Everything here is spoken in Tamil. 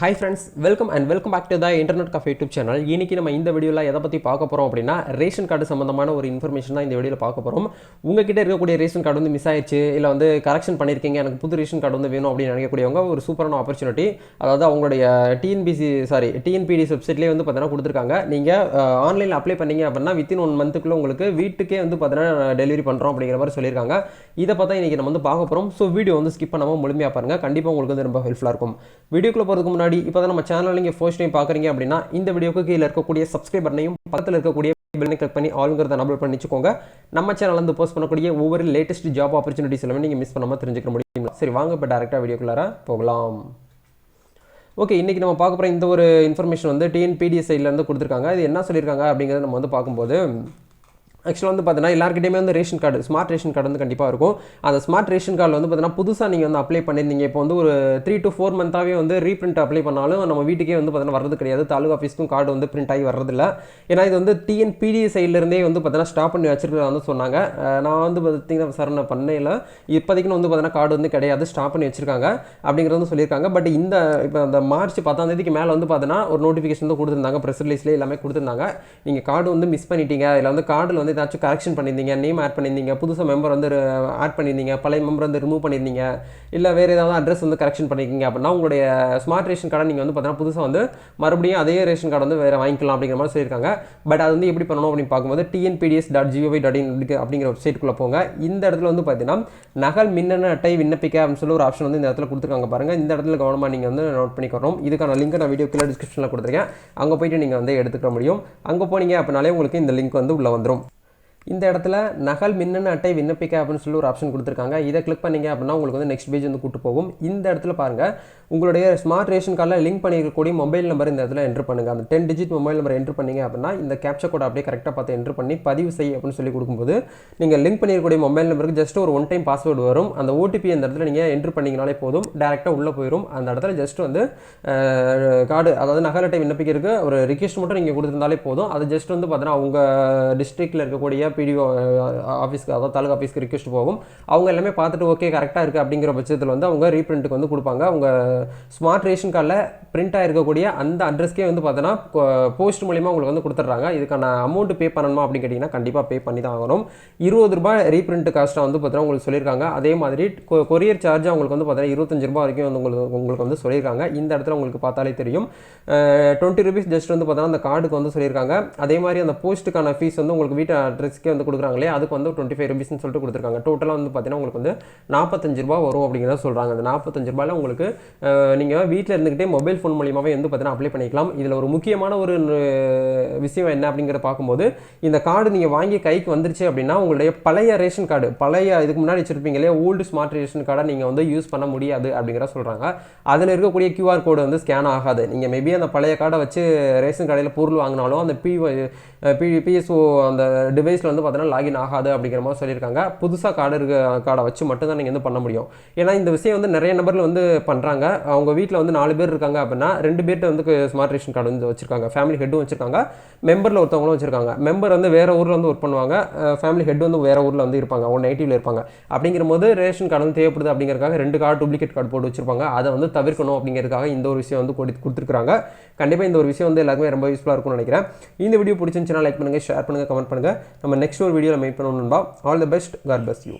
Hi friends welcome and welcome back to the internet cafe YouTube channel இன்னைக்கு நம்ம இந்த வீடியோவில் எதை பற்றி பார்க்க போகிறோம் அப்படின்னா ரேஷன் கார்டு சம்மந்தமான ஒரு இன்ஃபர்மேஷன் தான் இந்த வீடியோவில் பார்க்க போகிறோம் உங்ககிட்ட இருக்கக்கூடிய ரேஷன் கார்டு வந்து மிஸ் ஆயிடுச்சு இல்லை வந்து கரெக்ஷன் பண்ணியிருக்கீங்க எனக்கு புது ரேஷன் கார்டு வந்து வேணும் அப்படின்னு நினைக்கக்கூடியவங்க ஒரு சூப்பரான ஆப்பர்ச்சுனிட்டி அதாவது அவங்களுடைய டிஎன்பிசி சாரி டிஎன்பிடி வெப்சைட்லேயே வந்து பார்த்தீங்கன்னா கொடுத்துருக்காங்க. நீங்கள் ஆன்லைனில் அப்ளை பண்ணீங்க அப்படின்னா வித்தின் ஒன் மந்த்துக்குள்ளே உங்களுக்கு வீட்டுக்கே வந்து பார்த்தீங்கன்னா டெலிவரி பண்ணுறோம் அப்படிங்கிற மாதிரி சொல்லியிருக்காங்க. இதை பார்த்தா இன்றைக்கி நம்ம வந்து பார்க்க போகிறோம் ஸோ வீடியோ வந்து ஸ்கிப் பண்ணாமல் முழுமையாக பாருங்கள் கண்டிப்பாக உங்களுக்கு வந்து ரொம்ப ஹெல்ப்ஃபுல்லாக இருக்கும். வீடியோக்குள்ளே போகிறதுக்கு முன்னாடி இப்போ தான் நம்ம சேனல் நீங்கள் ஃபர்ஸ்ட் டைம் பார்க்குறீங்க அப்படின்னா இந்த வீடியோக்கு கீழே இருக்கக்கூடிய சப்ஸ்கிரைபர்னையும் பக்கத்தில் இருக்கக்கூடிய பெல்லை கிளிக் பண்ணி ஆளுங்கிறத நம்பர் பண்ணி வச்சுக்கோங்க நம்ம சேனல் வந்து போஸ்ட் பண்ணக்கூடிய ஒவ்வொரு லேட்டஸ்ட் ஜாப் ஆப்பர்ச்சுனிட்டிஸ் எல்லாமே நீங்கள் மிஸ் பண்ணாமல் தெரிஞ்சுக்க முடியும் சரி வாங்க இப்போ டேரெக்டாக வீடியோக்குள்ளார போகலாம். ஓகே இன்றைக்கி நம்ம பார்க்க போகிற இந்த ஒரு இன்ஃபர்மேஷன் வந்து டிஎன்பிடிஎஸ் சைட்லேருந்து கொடுத்துருக்காங்க. இது என்ன சொல்லியிருக்காங்க அப்படிங்கிறத நம்ம வந்து பார்க்கும்போது ஆக்சுவலாக வந்து பார்த்தீங்கன்னா எல்லாருக்கிட்டையுமே வந்து ration card smart ration card வந்து கண்டிப்பாக இருக்கும். அந்த ஸ்மார்ட் ரேஷன் கார்டில் வந்து பார்த்தீங்கன்னா புதுசாக நீங்கள் வந்து அப்ளை பண்ணியிருந்தீங்க. இப்போ வந்து ஒரு த்ரீ டு ஃபோர் மந்த்தாகவே வந்து ரீப்ரிண்ட் அப்ளை பண்ணாலும் நம்ம வீட்டுக்கே வந்து பார்த்தீங்கன்னா வரது கிடையாது. தாலுகா ஆஃபீஸ்க்கும் கார்டு வந்து பிரிண்ட் ஆகி வர்றதில்ல. ஏன்னா இது வந்து டிஎன்பிடி சைட்லேருந்தே வந்து பார்த்தீங்கன்னா ஸ்டாப் பண்ணி வச்சிருக்கிறத வந்து சொன்னாங்க நான் வந்து பார்த்தீங்கன்னா விசாரணை பண்ணையில் இப்போதைக்கு வந்து பார்த்தீங்கன்னா கார்டு வந்து கிடையாது. ஸ்டாப் பண்ணி வச்சிருக்காங்க. அப்படிங்கிறது வந்து சொல்லியிருக்காங்க. பட் இந்த இப்போ அந்த மார்ச் பத்தாம் தேதிக்கு மேலே வந்து பார்த்தீங்கன்னா ஒரு நோட்டிஃபிகேஷன் வந்து கொடுத்துருந்தாங்க. ப்ரெஸ் ரிலீஸ்லேயே எல்லாமே கொடுத்துருந்தாங்க. நீங்கள் கார்டு வந்து மிஸ் பண்ணிட்டீங்க. இல்லை வந்து கார்டில் வந்து ஏதாச்சும் கரெக்ஷன் பண்ணியிருந்தீங்க நேம் ஆட் பண்ணியிருந்தீங்க புதுசாக மெம்பர் வந்து ஆட் பண்ணியிருந்தீங்க பழைய மெம்பர் வந்து ரிமூவ் பண்ணியிருந்தீங்க இல்லை வேறு ஏதாவது அட்ரஸ் வந்து கரெக்ஷன் பண்ணியிருக்கீங்க அப்படின்னா உங்களுடைய ஸ்மார்ட் ரேஷன் கார்டை நீங்கள் வந்து பார்த்தீங்கன்னா புதுசாக வந்து மறுபடியும் அதே ரேஷன் கார்டு வந்து வேறு வாங்கிக்கலாம் அப்படிங்கிற மாதிரி சொல்லியிருக்காங்க. பட் அது வந்து எப்படி பண்ணணும் அப்படின்னு பார்க்கும்போது TNPDS dot GOV dot in அப்படிங்கிற வெப்சைட்டுக்குள்ளே போங்க. இந்த இடத்துல வந்து பார்த்தீங்கன்னா நகல் மின்னணு அட்டை விண்ணப்பிக்க அப்படின்னு சொல்லி ஒரு ஆப்ஷன் வந்து இந்த இடத்துல கொடுத்துருக்காங்க பாருங்கள் இந்த இடத்துல கவனமாக நீங்கள் வந்து நோட் பண்ணிக்கிறோம் இதுக்கான லிங்க் நான் வீடியோ கீழே டிஸ்கிரிப்ஷனில் கொடுத்துருக்கேன். அங்கே போயிட்டு நீங்கள் வந்து எடுத்துக்க முடியும். அங்கே போனீங்க அப்படின்னாலே உங்களுக்கு இந்த லிங்க் வந்து உள்ளே வந்துடும் இந்த இடத்துல நகல் மின்னணு அட்டை விண்ணப்பிக்க அப்படின்னு சொல்லி ஒரு ஆப்ஷன் கொடுத்துருக்காங்க. இதை கிளிக் பண்ணீங்க அப்படின்னா உங்களுக்கு வந்து நெக்ஸ்ட் பேஜ் வந்து கூட்டு போகும். இந்த இடத்துல பாருங்கள் உங்களுடைய ஸ்மார்ட் ரேஷன் கார்டில் லிங்க் பண்ணியிருக்கக்கூடிய மொபைல் நம்பர் இந்த இடத்துல என்ட்ரு பண்ணுங்கள் அந்த ten digit mobile number enter பண்ணீங்க அப்படின்னா இந்த கேப்சர் கோட் அப்படியே கரெக்டாக பார்த்து என்ட்ரு பண்ணி பதிவு செய் அப்படின்னு சொல்லி கொடுக்கும்போது நீங்கள் லிங்க் பண்ணியிருக்கக்கூடிய மொபைல் நம்பருக்கு ஜஸ்ட் ஒரு ஒன் டைம் பாஸ்வேர்டு வரும். அந்த ஓடிபி அந்த இடத்துல நீங்கள் என்ட்ரு பண்ணிங்கனாலே போதும். டேரெக்டாக உள்ளே போயிடும் அந்த இடத்துல ஜஸ்ட் வந்து கார்டு அதாவது நகல் அட்டை விண்ணப்பிக்கிறதுக்கு ஒரு ரிக்வெஸ்ட் மட்டும் நீங்கள் கொடுத்துருந்தாலே போதும். அது ஜஸ்ட் வந்து பார்த்தீங்கன்னா உங்கள் டிஸ்ட்ரிக்டில் இருக்கக்கூடிய பிடிஓ ஆஃபீஸ்க்கு அதாவது தாலுகா ஆஃபீஸ்க்கு ரிக்வெஸ்ட் போகும். அவங்க எல்லாமே பார்த்துட்டு ஓகே கரெக்டாக இருக்குது அப்படிங்கிற பட்சத்தில் வந்து அவங்க ரீப்ரிண்ட்டுக்கு வந்து கொடுப்பாங்க. அவங்க ஸ்மார்ட் ரேஷன் கார்டில் பிரிண்ட் ஆகிருக்கக்கூடிய அந்த அட்ரஸ்க்கே வந்து பார்த்தோன்னா போஸ்ட் மூலிமா உங்களுக்கு வந்து கொடுத்துட்றாங்க. இதுக்கான அமௌண்ட் பே பண்ணணுமா அப்படின்னு கேட்டிங்கன்னா கண்டிப்பாக பே பண்ணி தான் ஆகணும். இருபது ரூபாய் ரீப்ரிண்ட் காஸ்ட்டாக வந்து பார்த்தீங்கன்னா உங்களுக்கு சொல்லியிருக்காங்க. அதே மாதிரி கொரியர் சார்ஜ் அவங்களுக்கு வந்து பார்த்தீங்கன்னா இருபத்தஞ்சு ரூபாய் வரைக்கும் வந்து உங்களுக்கு உங்களுக்கு வந்து சொல்லியிருக்காங்க. இந்த இடத்துல உங்களுக்கு பார்த்தாலே தெரியும். டுவெண்ட்டி ருபீஸ் ஜஸ்ட் வந்து பார்த்தோன்னா அந்த கார்டுக்கு வந்து சொல்லியிருக்காங்க. அதே மாதிரி அந்த போஸ்ட்டுக்கான ஃபீஸ் வந்து உங்களுக்கு வீட்டு அட்ரஸ்க்கே வந்து கொடுக்குறாங்களே அதுக்கு வந்து டுவெண்ட்டி ஃபைவ் ருபீஸ்னு சொல்லிட்டு கொடுத்துருக்காங்க. டோட்டலாக வந்து பார்த்தீங்கன்னா உங்களுக்கு வந்து நாற்பத்தஞ்சு ரூபா வரும் அப்படிங்கிறத சொல்கிறாங்க அந்த நாற்பத்தஞ்சு ரூபாயில் உங்களுக்கு நீங்கள் வீட்டில் இருந்துக்கிட்டே மொபைல் ஃபோன் மூலியமாகவே வந்து பார்த்தீங்கன்னா அப்ளை பண்ணிக்கலாம். இதில் ஒரு முக்கியமான ஒரு விஷயம் என்ன அப்படிங்கிறத பார்க்கும்போது இந்த கார்டு நீங்கள் வாங்கி கைக்கு வந்துருச்சு அப்படின்னா உங்களுடைய பழைய ரேஷன் கார்டு பழைய இதுக்கு முன்னாடி வச்சிருப்பீங்க இல்லையா? ஓல்டு ஸ்மார்ட் ரேஷன் கார்டை நீங்கள் வந்து யூஸ் பண்ண முடியாது அப்படிங்கிற சொல்கிறாங்க அதில் இருக்கக்கூடிய கியூஆர் கோடு வந்து ஸ்கேன் ஆகாது. நீங்கள் மேபி அந்த பழைய கார்டை வச்சு ரேஷன் கடையில் பொருள் வாங்கினாலும் அந்த பி பி பிஎஸ்ஓ அந்த டிவைஸில் வந்து பார்த்தீங்கன்னா லாகின் ஆகாது அப்படிங்கிற மாதிரி சொல்லியிருக்காங்க. புதுசாக கார்டு இருக்க கார்டை வச்சு மட்டும்தான் நீங்கள் வந்து பண்ண முடியும். ஏன்னா இந்த விஷயம் வந்து நிறைய நபரில் வந்து பண்ணுறாங்க அவங்க வீட்டில் வந்து நாலு பேர் இருக்காங்க அப்படின்னா ரெண்டு பேர்கிட்ட வந்து ஸ்மார்ட் ரேஷன் கார்டு வந்து வச்சிருக்காங்க. ஃபேமிலி ஹெட்டும் வச்சிருக்காங்க. மெம்பரில் ஒருத்தவங்களும் வச்சிருக்காங்க. மெம்பர் வந்து வேறு ஊரில் வந்து ஒர்க் பண்ணுவாங்க. ஃபேமிலி ஹெட் வந்து வேறு ஊரில் வந்து இருப்பாங்க. அவங்க நைட்டிவில் இருப்பாங்க. அப்படிங்கிற போது ரேஷன் கார்டு வந்து தேவைப்படுது அப்படிங்கிறக்காக ரெண்டு கார்டு டூப்ளிகேட் கார்டு போட்டு வச்சிருப்பாங்க. அதை வந்து தவிர்க்கணும் அப்படிங்கிறதுக்காக இந்த ஒரு விஷயம் வந்து கொடுத்து கொடுத்துருக்காங்க கண்டிப்பாக இந்த ஒரு விஷயம் வந்து எல்லாருக்குமே ரொம்ப யூஸ்ஃபுல்லாக இருக்கும்னு நினைக்கிறேன். இந்த வீடியோ பிடிச்சிருந்துச்சுன்னா லைக் பண்ணுங்கள் ஷேர் பண்ணுங்கள் கமெண்ட் பண்ணுங்கள் நம்ம நெக்ஸ்ட் ஒரு வீடியோவில் மீட் பண்ணணும்பா ஆல் தி பெஸ்ட் காட் பெஸ்ட் யூ